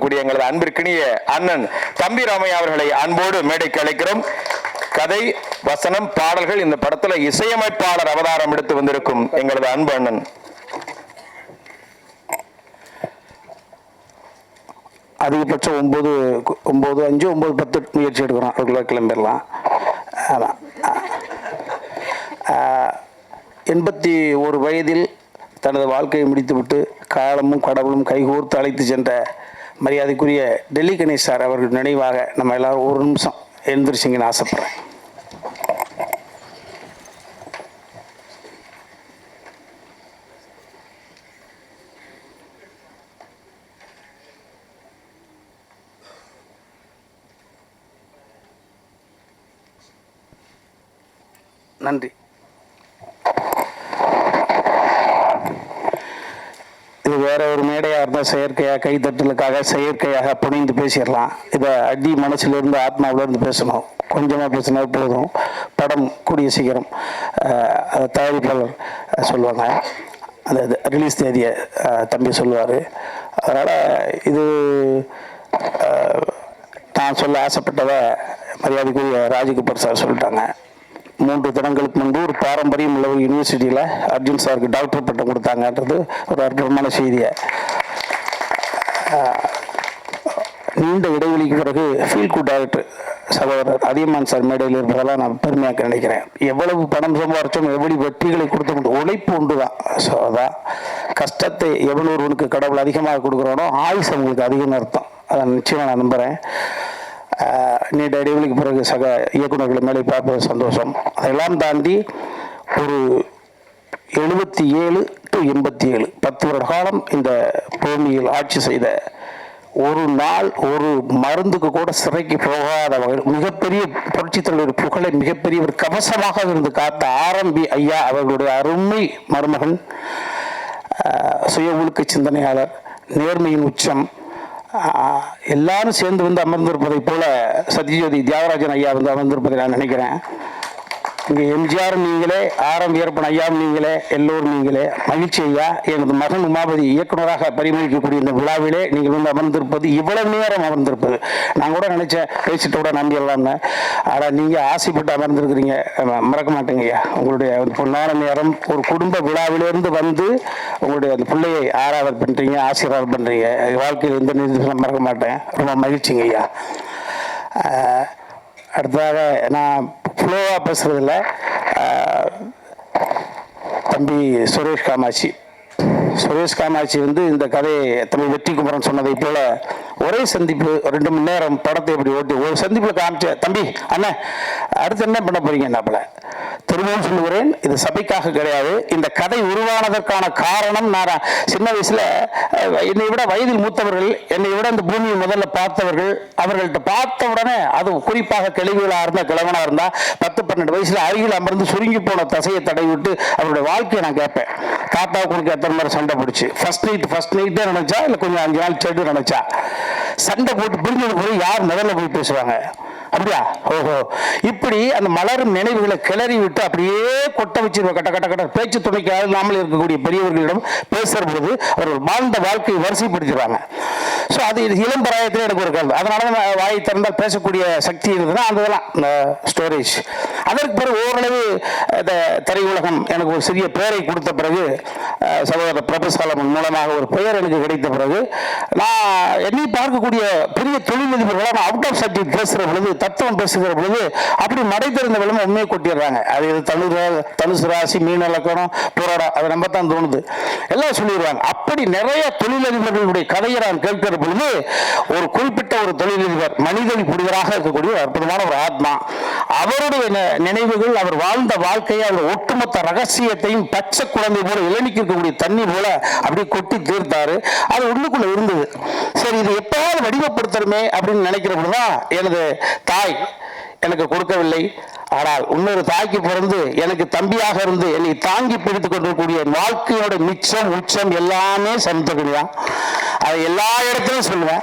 கூடிய எங்களது அன்பிற்கினிய அண்ணன் தம்பி ராமையா அவர்களை அன்போடு மேடைக்கு அழைக்கிறோம். கதை வசனம் பாடல்கள் இந்த படத்துல இசையமைப்பாளர் அவதாரம் எடுத்து வந்திருக்கும் எங்களது அன்பு அண்ணன். அதிகபட்சம் ஒம்பது ஒம்பது அஞ்சு ஒம்பது பத்து முயற்சி எடுக்கிறோம். அதுக்குள்ளே கிளம்பிடலாம். ஆமாம் எண்பத்தி ஒரு வயதில் தனது வாழ்க்கையை முடித்துவிட்டு காலமும் கடவுளும் கைகோர்த்து அழைத்து சென்ற மரியாதைக்குரிய டெல்லி கணேஷ் சார் அவர்கள் நினைவாக நம்ம எல்லாரும் ஒரு நிமிஷம் எழுந்திரிச்சிங்கன்னு ஆசைப்பட்றேன். நன்றி. இது வேற ஒரு மேடையாக இருந்தால் செயற்கையாக கைத்தட்டலுக்காக செயற்கையாக புனைந்து பேசிடலாம். இதை அடி மனசுலேருந்து ஆத்மாவிலேருந்து பேசணும். கொஞ்சமாக பேசினா போதும். படம் கூடிய சீக்கிரம் தயாரிப்பாளர் சொல்லுவாங்க அந்த ரிலீஸ் தேதியை தம்பி சொல்லுவார். அதனால் இது நான் சொல்ல ஆசைப்பட்டதை மரியாதைக்குரிய ராஜகுப்பர் சார் சொல்லிட்டாங்க. மூன்று தினங்களுக்கு முன்பு ஒரு பாரம்பரியம் உள்ள ஒரு யூனிவர்சிட்டியில் அர்ஜுன் சாருக்கு டாக்டர் பட்டம் கொடுத்தாங்கன்றது ஒரு அற்புதமான செய்தியை. நீண்ட இடைவெளிக்கு பிறகு ஃபீல் குட் டைரக்டர் சகோதரர் அதியமான் சார் மேடையில் இருப்பதெல்லாம் நான் பெருமையாக நினைக்கிறேன். எவ்வளவு பணம் சம்பாரிச்சோம் எப்படி வெற்றிகளை கொடுத்தோம் உழைப்பு உண்டு தான் ஸோ அதான் கஷ்டத்தை எவ்வளோ ஒருவனுக்கு கடவுள் அதிகமாக கொடுக்குறானோ ஆயுசு அவங்களுக்கு அதிகம்னு அர்த்தம். அதை நிச்சயமாக நான் நம்புகிறேன் நீண்ட இடைவெளிக்கு பிறகு சக இயக்குநர்கள் மேலே பார்ப்பது சந்தோஷம். அதெல்லாம் தாண்டி ஒரு எழுபத்தி ஏழு டு எண்பத்தி ஏழு பத்து வருட காலம் இந்த பூமியில் ஆட்சி செய்த ஒரு நாள் ஒரு மருந்துக்கு கூட சிறைக்கு போகாத வகையில் மிகப்பெரிய புரட்சித்தலைவர் புகழை மிகப்பெரிய ஒரு கவசமாக இருந்து காத்த ஆரம்பி ஐயா அவர்களுடைய அருமை மருமகன் சுய ஒழுக்க சிந்தனையாளர் நேர்மையின் உச்சம் எல்லாரும் சேர்ந்து வந்து அமர்ந்திருப்பதைப் போல சத்யஜோதி தியாகராஜன் ஐயா வந்து அமர்ந்திருப்பதை நான் நினைக்கிறேன். இங்கே எம்ஜிஆர் நீங்களே ஆரம் வீரப்பன் ஐயாவும் நீங்களே எல்லோரும் நீங்களே மகிழ்ச்சி ஐயா எனது மகன் உமாபதி இயக்குனராக பரிமளிக்கக்கூடிய இந்த விழாவிலே நீங்கள் வந்து அமர்ந்திருப்பது இவ்வளவு நேரம் அமர்ந்திருப்பது. நான் கூட நினைச்சேன் பேசிட்டு கூட நம்பிடலாம்னு ஆனால் நீங்கள் ஆசைப்பட்டு அமர்ந்திருக்கிறீங்க. மறக்க மாட்டேங்க ஐயா. உங்களுடைய பொன்னான நேரம் ஒரு குடும்ப விழாவிலிருந்து வந்து உங்களுடைய அந்த பிள்ளையை ஆராதனை பண்ணுறீங்க ஆசீர்வாதம் பண்ணுறீங்க வாழ்க்கையில் எந்த நிதிகளும் மறக்க மாட்டேன். ரொம்ப மகிழ்ச்சிங்க ஐயா. அடுத்ததாக நான் ஸ்லோவாக பேசுகிறதில்ல தம்பி சுரேஷ் காமாட்சி. சுரேஷ் காமாட்சி வந்து இந்த கதையை தம்பி வெற்றி குமரன் சொன்னதை போல ஒரே சந்திப்பு ரெண்டு மணி நேரம் படத்தை எப்படி ஓட்டி ஒரு சந்திப்பில் காமிச்ச தம்பி அண்ணன் அடுத்து என்ன பண்ண போறீங்க என்னப்பல? திரும்பவும் சொல்லுகிறேன் இது சபைக்காக கிடையாது. இந்த கதை உருவானதற்கான காரணம் நான் சின்ன வயசுல என்னை விட வயதில் மூத்தவர்கள் என்னை விட இந்த பூமியை முதல்ல பார்த்தவர்கள் அவர்கள்ட்ட பார்த்த உடனே அது குறிப்பாக கிழவிகளா இருந்தால் கிழவனாக இருந்தால் பத்து பன்னெண்டு வயசுல அருகில் அமர்ந்து சுருங்கி போன தசையை தடை விட்டு அவருடைய வாழ்க்கையை நான் கேட்பேன். தாத்தா உனக்கு எத்தனை மாதிரி சண்டை பிடிச்சி. ஃபர்ஸ்ட் நைட் ஃபர்ஸ்ட் நைட்டே நினைச்சா இல்லை கொஞ்சம் அஞ்சு நாள் செடு நினைச்சா? சண்டை போட்டு பிரிஞ்சது போய் யார் முதல்ல போய் பேசுவாங்க? அப்படியா? ஓஹோ. இப்படி அந்த மலரும் நினைவுகளை கிளறி விட்டு அப்படியே கொட்ட வச்சிருவ. கட்ட கட்ட கட்ட. பேச்சு துணைக்கு நாமல் இருக்கக்கூடிய பெரியவர்களிடம் பேசுகிற பொழுது அவர்கள் வாழ்ந்த வாழ்க்கையை வரிசைப்படுத்திடுவாங்க. ஸோ அது இது இளம் பிராயத்தில் எனக்கு ஒரு கல்வி அதனால தான் வாயை திறந்தால் பேசக்கூடிய சக்தி இருந்ததுன்னா அந்த இதெல்லாம் இந்த ஸ்டோரேஜ் அதற்கு பிறகு ஓரளவு இந்த திரையுலகம் எனக்கு ஒரு சிறிய பெயரை கொடுத்த பிறகு அஹ், சகோதரர் பிரபுசாலமன் மூலமாக ஒரு பெயர் எனக்கு கிடைத்த பிறகு நான் என்னை பார்க்கக்கூடிய பெரிய தொழிலதிபர்களாக நான் அவுட் ஆஃப் சப்ஜெக்ட் பேசுகிற பொழுது தத்துவம் பேசுகிற பொழுது அப்படி மடை திறந்த விளம்பரம் உண்மையை கொட்டிடுறாங்க. அது இது தனுர தனுசு ராசி மீன இலக்கணம் புரோடா அது நம்ம தான் தோணுது. எல்லாம் சொல்லிடுவாங்க அப்படி நிறைய தொழிலதிபர்களுடைய கதையை நான் கேட்கிற பொழுது ஒரு குறிப்பிட்ட ஒரு தொழிலதிபர் மனிதன் புனிதராக இருக்கக்கூடிய அற்புதமான ஒரு ஆத்மா அவருடைய நினைவுகள் அவர் வாழ்ந்த வாழ்க்கையை அவர் ஒட்டுமொத்த ரகசியத்தையும் பச்சை குழந்தை போல இளநிக்கு இருக்கக்கூடிய தண்ணி போல அப்படியே கொட்டி தீர்த்தாரு. அது உள்ளுக்குள்ள இருந்தது. சரி இது எப்போது வடிவப்படுத்தணுமே அப்படின்னு நினைக்கிற எனது தாய் எனக்கு கொடுக்கவில்லை. ஆனால் இன்னொரு தாய்க்கு பிறந்து எனக்கு தம்பியாக இருந்து என்னை தாங்கி பிடித்து கொண்டிருக்கக்கூடிய வாழ்க்கையோட மிச்சம் உச்சம் எல்லாமே சமுத்திரக்குடிதான் அதை எல்லா இடத்துலையும் சொல்லுவேன்.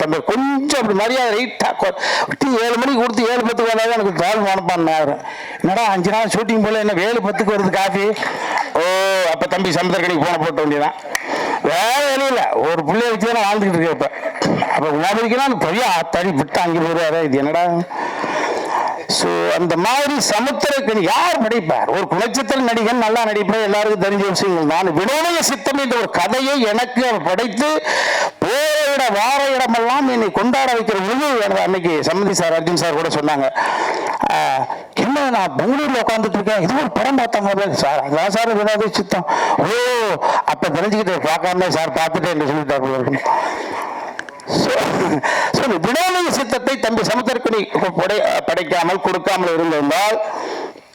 தம்பி கொஞ்சம் அப்படி மரியாதை ரைட்டாக டீ ஏழு மணிக்கு கொடுத்து ஏழு பத்துக்கு வந்தாலும் எனக்கு டிராவல் மனப்பான் நேரம் என்னடா அஞ்சு நாள் ஷூட்டிங் போல என்ன ஏழு பத்துக்கு வருது காஃபி ஓ அப்போ தம்பி சமுத்திரக்கணிக்கு போன போட்ட வேண்டியதான் வேற வெளியில ஒரு பிள்ளைய வச்சு தான் வாழ்ந்துக்கிட்டு இருக்கேன் இப்போ. அப்போ உணவரிக்கலாம் பெரிய தறி விட்டு அங்கே போயிடுவாரு. இது என்னடா? ஸோ அந்த மாதிரி சமுத்திரக்கணி யார் நடிப்பார்? ஒரு குணச்சித்திர நடிகன் நல்லா நடிப்பார். எல்லாருக்கும் தெரிஞ்ச விஷயங்கள். நான் வினோதய சித்தம் என்ற ஒரு கதையை எனக்கு அவர் படைத்து போற வார இடமெல்லாம் என்னை கொண்டாட வைக்கிற முழு அன்னைக்கு சம்மதி சார் அர்ஜுன் சார் கூட சொன்னாங்க. என்ன நான் பெங்களூர்ல உட்காந்துட்டு இருக்கேன் இது ஒரு படம் பார்த்தாங்க சார் அதான் சார் வினோத சித்தம். ஓ அப்ப தெரிஞ்சுக்கிட்டு பார்க்காம சார் பார்த்துட்டு என்று சொல்லிட்டாரு போல வினோத சித்தத்தை தம்பி சமுத்திரக்கணி படை- படைக்காமல் கொடுக்காமல் இருந்திருந்தால்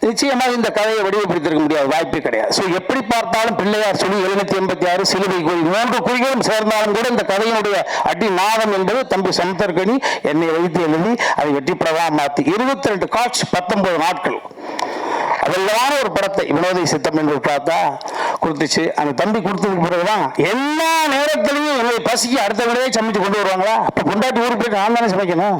நிச்சயமாக இந்த கதையை வடிவப்படுத்திருக்க முடியாது. வாய்ப்பே கிடையாது. ஸோ எப்படி பார்த்தாலும் பிள்ளையார் சொல்லி எழுநூத்தி எண்பத்தி ஆறு சிலுவை கோயில் மூன்று குறிகளும் சேர்ந்தாலும் கூட இந்த கதையினுடைய அடி நாதம் என்பது தம்பி சமுத்திரக்கணி என்னை வைத்து எழுதி அதை வெற்றிப்படவா மாற்றி இருபத்தி ரெண்டு காட்சி பத்தொன்பது நாட்கள். அதெல்லாம் ஒரு படத்தை. வினோதை சித்தம் என்று பார்த்தா கொடுத்துச்சு. அந்த தம்பி கொடுத்ததுக்கு பிறகுதான் எல்லா நேரத்திலையும் என்னை பசிக்கு அடுத்த விடையே சமைச்சு கொண்டு வருவாங்களா? அப்போ கொண்டாட்டி ஊருக்கு போயிட்டு நான் தானே சமைக்கணும்?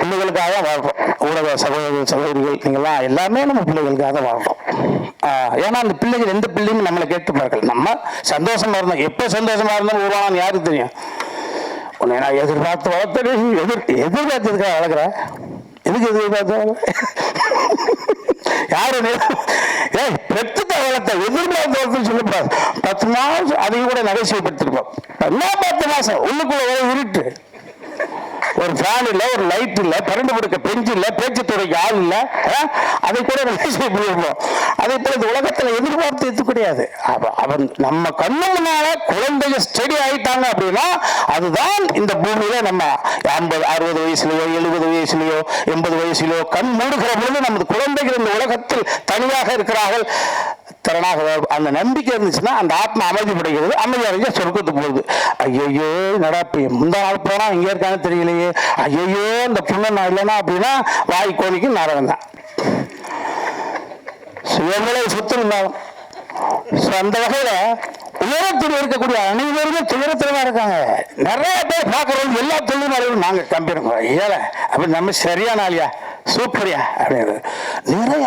பிள்ளைகளுக்காக தான் வாழ்றோம். ஊடக சகோதர சகோதரிகள் நீங்கள்லாம் எல்லாமே நம்ம பிள்ளைகளுக்காக தான் வாழ்றோம். ஏன்னா அந்த பிள்ளைகள் எந்த பிள்ளையும் நம்மளை கேட்டு பார்க்கல நம்ம சந்தோஷமா இருந்தோம். எப்போ சந்தோஷமா இருந்தோம் உருவானு யாருக்கு தெரியும்? உன்னை நான் எதிர்பார்த்து வளர்த்து எதிர் எதிர்பார்த்ததுக்காக வளர்க்குற. எதுக்கு எதிர்பார்த்து யாரு ஏய் பெத்துட்ட வளர்த்த எதிர்பார்த்து வளர்த்து சொல்லுப்பா பத்து மாதம் அதையும் கூட நகைச்சுவைப்படுத்திருப்போம். என்ன பத்து மாசம் உள்ளுக்குள்ள ஒரே இருட்டு. ஒரு ஃபேன் இல்லை ஒரு லைட் இல்லை பரண்டு கொடுக்க பெஞ்சு இல்லை பேச்சு துறைக்கு ஆள் இல்லை அதை கூட நகைச்சுவை பண்ணிருப்போம் அதே போல இந்த உலகத்தில் எதிர்பார்த்து எது கிடையாது அவன் நம்ம கண்ணு முன்னால குழந்தைய ஸ்டடி ஆயிட்டாங்க அப்படின்னா அதுதான் இந்த பூமியில நம்ம ஐம்பது அறுபது வயசுலயோ எழுபது வயசுலயோ எண்பது வயசுலயோ கண் மூடுகிற பொழுது நமது குழந்தைகள் இந்த உலகத்தில் தனியாக இருக்கிறார்கள். திறனாக அந்த நம்பிக்கை இருந்துச்சுன்னா அந்த ஆத்மா அமைதிப்படுகிறது அமைதி அடைஞ்ச சொர்க்கத்துக்கு போகுது. ஐயோ நடப்பு முந்தா நாள் போனால் இங்கே இருக்கான்னு தெரியலையே. ஐயோ இந்த புண்ணு நான் இல்லைன்னா அப்படின்னா வாய் கோழிக்கு நரகம் தான். சுயங்களை சொத்து இருந்தாலும். So, அந்த வகையில உயரத்தில் இருக்கக்கூடிய அனைவருமே துயரத்தில் தான் இருக்காங்க. நிறைய பேர் பார்க்குறோம் எல்லா தொழில்நுட்பங்களும் நாங்க கம்பெனி ஏழை அப்படி நம்ம சரியான ஆளியா சூப்பரியா நிறையா நிறைய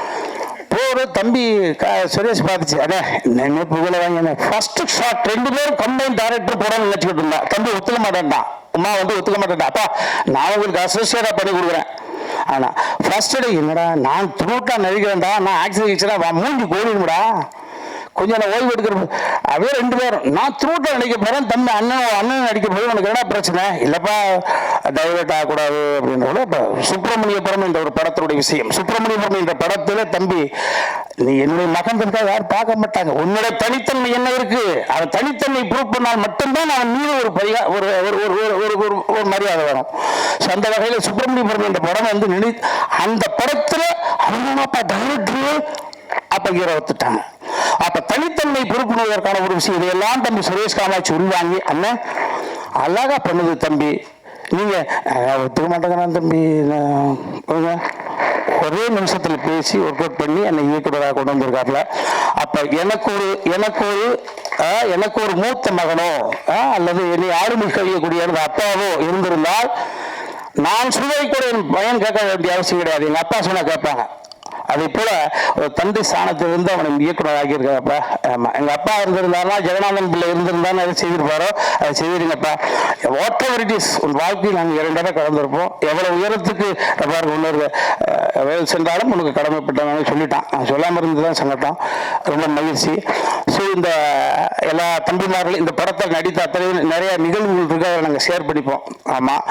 ஒரு தம்பி சுரேஷ் பார்த்துச்சு அடே என்ன புகழ வாங்கினேன் ஃபர்ஸ்ட் ஷாட் ரெண்டு பேரும் கம்பைன் டேரக்டர் போடணும்னு நினச்சிக்கிட்டு இருந்தேன் தம்பி ஒத்துக்க மாட்டேன்டான் அம்மா வந்து ஒத்துக்க மாட்டேன்டா. அப்பா நான் உங்களுக்கு அசோசியேட்டாக பண்ணி கொடுக்குறேன். ஆனால் ஃபர்ஸ்ட் டே என்னடா நான் த்ரூட்டாக நடிக்கிறேன்டா. நான் ஆக்சிடென்ட் மூஞ்சி கோடிடும்டா கொஞ்சம் நான் ஓய்வு எடுக்கிற அவே ரெண்டு பேரும். நான் த்ரூட்டில் நடிக்க போகிறேன் தம்பி அண்ணன் அண்ணன் நடிக்க போய் உனக்கு என்ன பிரச்சனை? இல்லைப்பா டைவர்ட் ஆகக்கூடாது அப்படின்ற கூட இப்போ சுப்பிரமணியபுரம் என்ற ஒரு படத்துடைய விஷயம். சுப்பிரமணியபுரம் என்ற படத்தில் தம்பி நீ என்னுடைய மகன் இருக்கா யாரும் பார்க்க மாட்டாங்க. உன்னோட தனித்தன்மை என்ன இருக்கு? அந்த தனித்தன்மை ப்ரூவ் பண்ணால் மட்டும்தான் அவன் மீது ஒரு பரியா ஒரு ஒரு ஒரு ஒரு ஒரு ஒரு ஒரு மரியாதை வரும். ஸோ அந்த வகையில் சுப்பிரமணியபுரம் என்ற படம் வந்து நினை அந்த படத்துல அவங்கப்பா டைரக்டரே அப்ப ஹீரோ ஒத்துட்டாங்க அப்ப தனித்தன்மை பொறுப்புணர்வதற்கான ஒரு விஷயம். இதையெல்லாம் தம்பி சுரேஷ் காமாட்சி உள்வாங்கி அண்ணன் அழகா பண்ணுது தம்பி. நீங்க ஒத்துக்க மாட்டேங்கிறான் தம்பி. ஒரே நிமிஷத்துல பேசி ஒர்க் அவுட் பண்ணி என்னை இயக்குநராக கொண்டு வந்திருக்காருல அப்ப எனக்கு ஒரு எனக்கு ஒரு எனக்கு ஒரு மூத்த மகனோ அல்லது என்னை ஆளுமை கழியக்கூடிய எனது அப்பாவோ இருந்திருந்தால் நான் சொல்வதை கூட என் பயன் கேட்க வேண்டிய அவசியம் கிடையாது. எங்க அப்பா சொன்னா கேட்பாங்க. அதே போல தந்தை ஸ்தானத்திலிருந்து அவனை இயக்குனர் இருக்காப்பா ஆமா எங்க அப்பா இருந்திருந்தாருன்னா ஜெகநாதன் பிள்ளை இருந்திருந்தாலும் அதை செய்திருப்பாரோ அதை செய்திருங்கப்பா. வாட் எவர் இட் இஸ் உன் வாழ்க்கையில் நாங்கள் இரண்டரை கடந்திருப்போம் எவ்வளவு உயரத்துக்கு பாருங்க முன்னோர்கள் வேல் சென்றாலும் உனக்கு கடமைப்பட்டவங்க சொல்லிட்டான். நான் சொல்லாமல் இருந்து தான் சங்கட்டம் ரொம்ப மகிழ்ச்சி. ஸோ இந்த எல்லா தம்பிமார்களும் இந்த படத்தில் நடித்த அத்தனை நிறைய நிகழ்வுகள் இருக்கு அதை நாங்கள் ஷேர் பண்ணிப்போம் ஆமாம்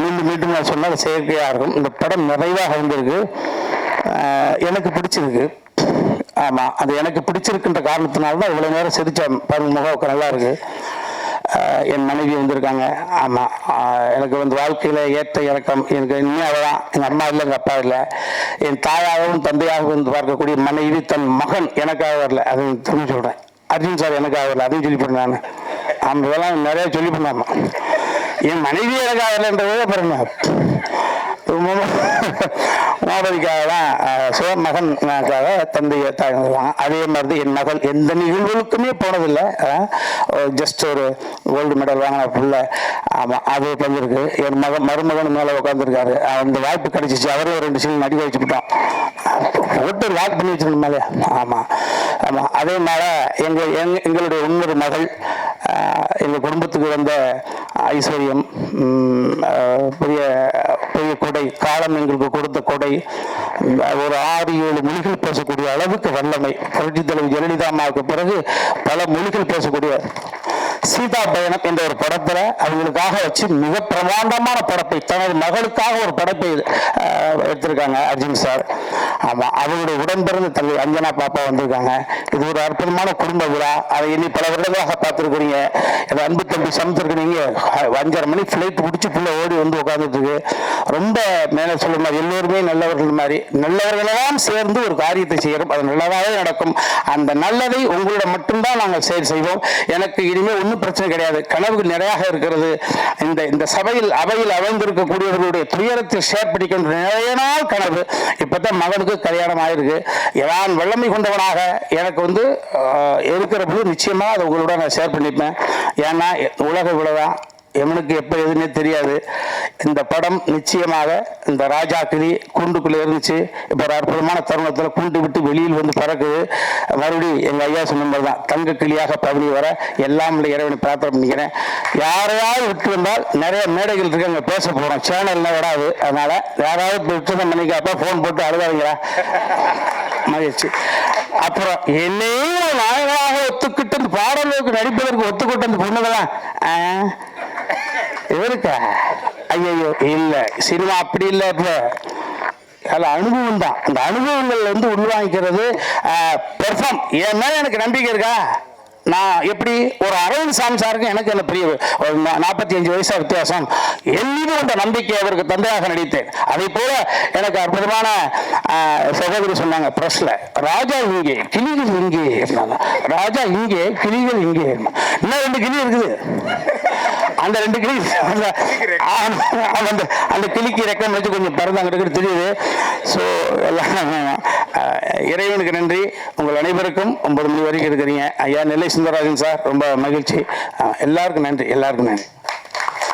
மீண்டும் மீண்டும் நான் சொன்னால் செயற்கையாக இருக்கும். இந்த படம் நிறைவாக வந்திருக்கு எனக்கு பிடிச்சிருக்கு. ஆமாம் அது எனக்கு பிடிச்சிருக்குன்ற காரணத்தினால தான் இவ்வளோ நேரம் சிரிச்ச பாருங்க முகம் நல்லா இருக்கு. என் மனைவி வந்திருக்காங்க. ஆமாம் எனக்கு வந்து வாழ்க்கையில் ஏற்ற இறக்கம். எனக்கு இனிமே அவதான் எங்கள் அம்மா இல்லை எங்கள் அப்பா இல்லை. என் தாயாகவும் தந்தையாகவும் வந்து பார்க்கக்கூடிய மனைவி தன் மகன் எனக்காக வரல. அது திரும்பி சொல்கிறேன் அர்ஜுன் சார் எனக்காக வரல. அதையும் சொல்லி போடுறேன் நான். இதெல்லாம் நிறைய சொல்லி பண்ணாமா என் மனைவி எனக்காக வரலன்றதே பாருங்க உமாபதிக்காக தான் அஹ், சிவமகனுக்காக தந்தை தாய் அதே மாதிரி தான் என் மகள் எந்த நிகழ்வுகளுக்குமே போனதில்லை. ஜஸ்ட் ஒரு கோல்டு மெடல் வாங்கின புள்ள. ஆமாம் அது பண்ணியிருக்கு என் மகன் மருமகன் மேலே உட்காந்துருக்காரு அந்த வாய்ப்பு கிடைச்சிச்சு. அவரே ரெண்டு சீன் நடிக்க வச்சுக்கிட்டோம் போட்டு லாக் பண்ணி வச்சிருக்கணும் மேலே ஆமாம் ஆமாம் அதே மாதிரி எங்கள் எங்களுடைய இன்னொரு மகள் எங்கள் குடும்பத்துக்கு வந்த ஐஸ்வர்யம் பெரிய பெரிய கொடை காலம் எங்களுக்கு கொடுத்த கொடை ஒரு ஆறு ஏழு மொழிகள் பேசக்கூடிய அளவுக்கு வல்லமை. புரட்சி தலைவி ஜெயலலிதா அம்மாவுக்கு பிறகு பல மொழிகள் பேசக்கூடிய சீதா பயணம் என்ற ஒரு படத்தில் அவங்களுக்காக வச்சு மிக பிரமாண்டமான படத்தை தனது மகளுக்காக ஒரு படத்தை எடுத்திருக்காங்க அர்ஜுன் சார். ஆமாம் அவங்களுடைய உடன்பிறந்த தள்ளி அஞ்சனா பாப்பா வந்திருக்காங்க. இது ஒரு அற்புதமான குடும்ப விழா. அதை இனி பல வருடங்களாக பார்த்துருக்குறீங்க. என் அன்பு தம்பி சமைச்சிருக்கிறீங்க அஞ்சரை மணி ஃப்ளைட் பிடிச்சி பிள்ளை ஓடி வந்து உட்காந்துட்டு ரொம்ப மேலே சொல்ல மாதிரி எல்லோருமே நல்லவர்கள் மாதிரி. நல்லவர்களெல்லாம் சேர்ந்து ஒரு காரியத்தை செய்கிறோம் அது நல்லதாகவே நடக்கும். அந்த நல்லதை உங்களிடம் மட்டும்தான் நாங்கள் செயல் செய்வோம். எனக்கு இனிமேல் ஒன்றும் பிரச்சனை கிடையாது. கனவுகள் நிறையாக இருக்கிறது. இந்த இந்த சபையில் அவையில் அமைந்திருக்கக்கூடியவர்களுடைய துயரத்தை ஷேர் பண்ணிக்கின்ற நிறைய நாள் கனவு. இப்போதான் மகனுக்கு கல்யாணம் ஆயிருக்கு. நான் வல்லமை கொண்டவனாக எனக்கு வந்து இருக்கிற போது நிச்சயமாக அதை உங்களோட நான் ஷேர் பண்ணிப்பேன். ஏன்னா உலக இவ்வளோதான் எவனுக்கு எப்போ எதுன்னே தெரியாது. இந்த படம் நிச்சயமாக இந்த ராஜா கிளி கூண்டுக்குள்ளே இருந்துச்சு. இப்போ ஒரு அற்புதமான தருணத்தில் கூண்டு விட்டு வெளியில் வந்து பறக்குது. மறுபடியும் எங்கள் ஐயா சொன்ன மாதிரி தான் தங்க கிளியாக பவனி வர எல்லாம் உள்ள இறைவனை பிரார்த்தனை பண்ணிக்கிறேன். யாரையாவது விட்டு வந்தால் நிறைய மேடைகள் இருக்கு அங்கே பேச போகிறோம் சேனல்லாம் விடாது அதனால் யாராவது இப்போ விட்டு மணிக்கு அப்போ ஃபோன் போட்டு அழுதாதீங்களா மகிழ்ச்சி. அப்புறம் என்னையும் ஒரு நாயகனாக ஒத்துக்கிட்டு பாடலுக்கு நடிப்பதற்கு ஒத்துக்கிட்டு அந்த பொண்ணுதான் ஆ, இவருக்கா? ஐயோ இல்லை சினிமா அப்படி இல்லை இப்போ. அதில் அனுபவம் தான். அந்த அனுபவங்கள் வந்து உள்வாங்கிக்கிறது பெர்ஃபார்ம் என் மேலே எனக்கு நம்பிக்கை இருக்கா? நான் எப்படி? ஒரு அரவிந்த் சாமி சாருக்கு எனக்கு என்ன பெரிய ஒரு நாற்பத்தி அஞ்சு வயசா வித்தியாசம். என் கொண்ட நம்பிக்கை அவருக்கு தந்தையாக நடித்தேன். அதே போல எனக்கு அற்புதமான சகோதரி சொன்னாங்க பிரஸ்ல ராஜா இங்கே கிளிகள் இங்கே இருந்தாங்க ராஜா இங்கே கிளிகள் இங்கே இன்னும் ரெண்டு கிளி இருக்குது. அந்த ரெண்டு கிளி அந்த அந்த கிளிக்கு ரெக்கம். வச்சு கொஞ்சம் பறந்தாங்க இருக்குது தெரியுது. ஸோ எல்லாம் இறைவனுக்கு நன்றி. உங்கள் அனைவருக்கும் ஒன்பது மணி வரைக்கும் இருக்கிறீங்க. ஐயா நெல்லை சுந்தரராஜன் சார் ரொம்ப மகிழ்ச்சி. எல்லாருக்கும் நன்றி. எல்லாருக்கும் நன்றி.